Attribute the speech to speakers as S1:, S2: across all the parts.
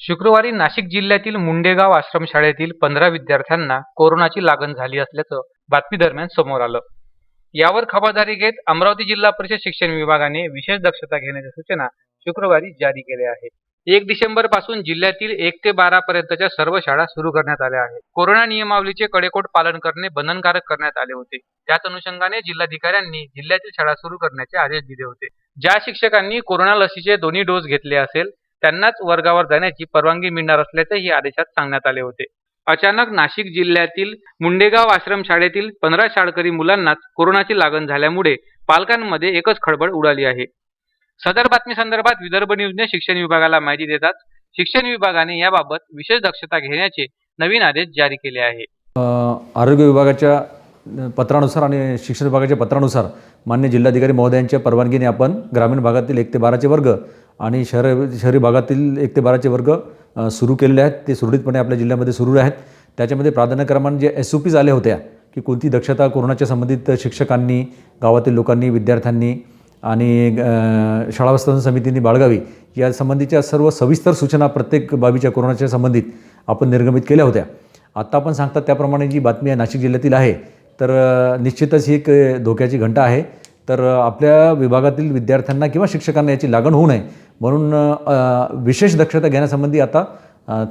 S1: शुक्रवारी नाशिक जिल्ह्यातील मुंडेगाव आश्रमशाळेतील पंधरा विद्यार्थ्यांना कोरोनाची लागण झाली असल्याचं बातमीदरम्यान समोर आलं. यावर खबरदारी घेत अमरावती जिल्हा परिषद शिक्षण विभागाने विशेष दक्षता घेण्याच्या सूचना शुक्रवारी जारी केल्या आहेत. एक डिसेंबरपासून जिल्ह्यातील एक ते बारा पर्यंतच्या सर्व शाळा सुरू करण्यात आल्या आहेत. कोरोना नियमावलीचे कडेकोट पालन करणे बंधनकारक करण्यात आले होते. त्याच अनुषंगाने जिल्हाधिकाऱ्यांनी जिल्ह्यातील शाळा सुरू करण्याचे आदेश दिले होते. ज्या शिक्षकांनी कोरोना लसीचे दोन्ही डोस घेतले असेल त्यांनाच वर्गावर जाण्याची परवानगी मिळणार असल्याचेही आदेशात सांगण्यात आले होते. अचानक नाशिक जिल्ह्यातील मुंडेगाव आश्रम शाळेतील पंधरा शाळकरी मुलांनाच कोरोनाची लागण झाल्यामुळे पालकांमध्ये एकच खळबळ उडाली आहे. सदर बातमी संदर्भात विदर्भ न्यूजने शिक्षण विभागाला माहिती देताच शिक्षण विभागाने याबाबत विशेष दक्षता घेण्याचे नवीन आदेश जारी केले आहे.
S2: आरोग्य विभागाच्या पत्रानुसार आणि शिक्षण विभागाच्या पत्रानुसार मान्य जिल्हाधिकारी महोदयांच्या परवानगीने आपण ग्रामीण भागातील एक ते बाराचे वर्ग आणि शहर शहरी भागातील एक ते बाराचे वर्ग सुरू केलेले आहेत. ते सुरळीतपणे आपल्या जिल्ह्यामध्ये सुरू आहेत. त्याच्यामध्ये प्राधान्यक्रमाने जे एस ओ पीज आल्या होत्या की कोणती दक्षता कोरोनाच्या संबंधित शिक्षकांनी गावातील लोकांनी विद्यार्थ्यांनी आणि शाळा व्यवस्थापन समितींनी बाळगावी या संबंधीच्या सर्व सविस्तर सूचना प्रत्येक बाबीच्या कोरोनाच्या संबंधित आपण निर्गमित केल्या होत्या. आत्ता आपण सांगतात त्याप्रमाणे जी बातमी आहे नाशिक जिल्ह्यातील आहे तर निश्चितच ही एक धोक्याची घंटा आहे. तर आपल्या विभागातील विद्यार्थ्यांना किंवा शिक्षकांना याची लागण होऊ नये म्हणून विशेष दक्षता घेण्यासंबंधी आता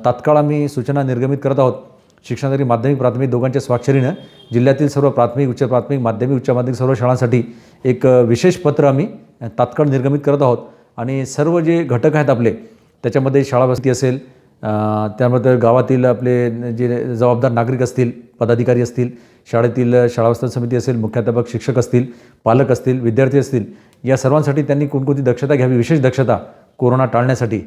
S2: तात्काळ आम्ही सूचना निर्गमित करत आहोत. शिक्षणासाठी माध्यमिक प्राथमिक दोघांच्या स्वाक्षरीनं जिल्ह्यातील सर्व प्राथमिक उच्च प्राथमिक माध्यमिक उच्च माध्यमिक सर्व शाळांसाठी एक विशेष पत्र आम्ही तात्काळ निर्गमित करत आहोत. आणि सर्व जे घटक आहेत आपले त्याच्यामध्ये शाळा वस्ती असेल त्यामध्ये गावातील आपले जे जबाबदार नागरिक असतील पदाधिकारी असतील शाळेतील शाळा समिती असेल मुख्याध्यापक शिक्षक असतील पालक असतील विद्यार्थी असतील या सर्वांसाठी त्यांनी कोणकोणती दक्षता घ्यावी? विशेष दक्षता कोरोना टाळण्यासाठी.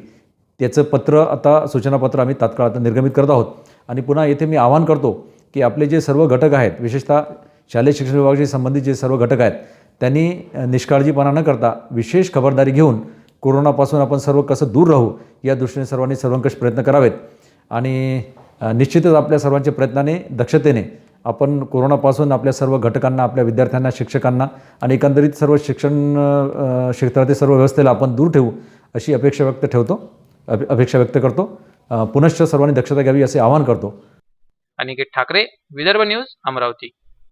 S2: त्याचं पत्र आता सूचनापत्र आम्ही तात्काळ आता निर्गमित करत आहोत. आणि पुन्हा येथे मी आवाहन करतो की आपले जे सर्व घटक आहेत विशेषतः शालेय शिक्षण विभागाशी संबंधित जे सर्व घटक आहेत त्यांनी निष्काळजीपणा न करता विशेष खबरदारी घेऊन कोरोनापासून आपण सर्व कसं दूर राहू या दृष्टीने सर्वांनी सर्वंकष प्रयत्न करावेत. आणि निश्चितच आपल्या सर्वांच्या प्रयत्नाने दक्षतेने आपण कोरोनापासून आपल्या सर्व घटकांना आपल्या विद्यार्थ्यांना शिक्षकांना आणि एकंदरीत सर्व शिक्षण क्षेत्रातील सर्व व्यवस्थेला आपण दूर ठेवू अशी अपेक्षा व्यक्त ठेवतो अpe- अपेक्षा व्यक्त करतो. पुनश्च सर्वांनी दक्षता घ्यावी असे आवाहन करतो.
S1: अनिकेत ठाकरे विदर्भ न्यूज अमरावती.